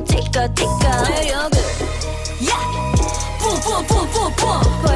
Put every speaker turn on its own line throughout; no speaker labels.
ticka ticka. Yeah, boom boom boom boom boom.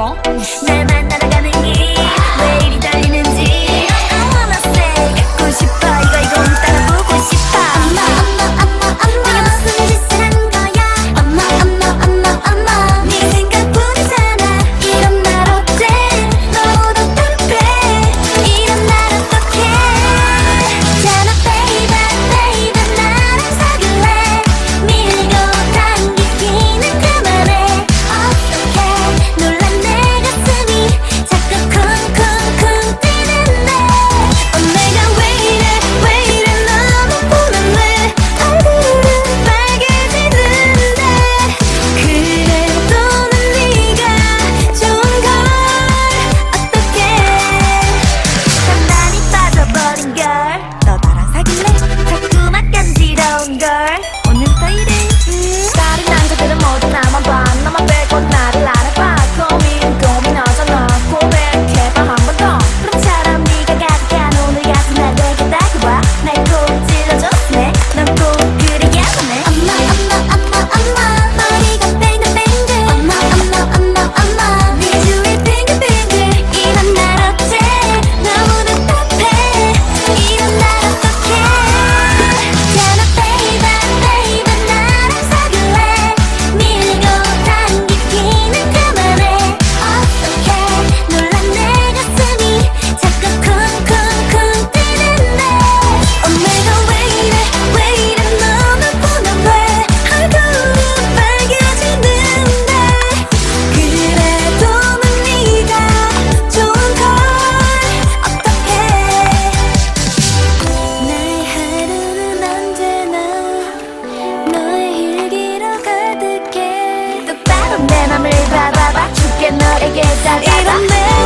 멍
내만 짜자자 이런
내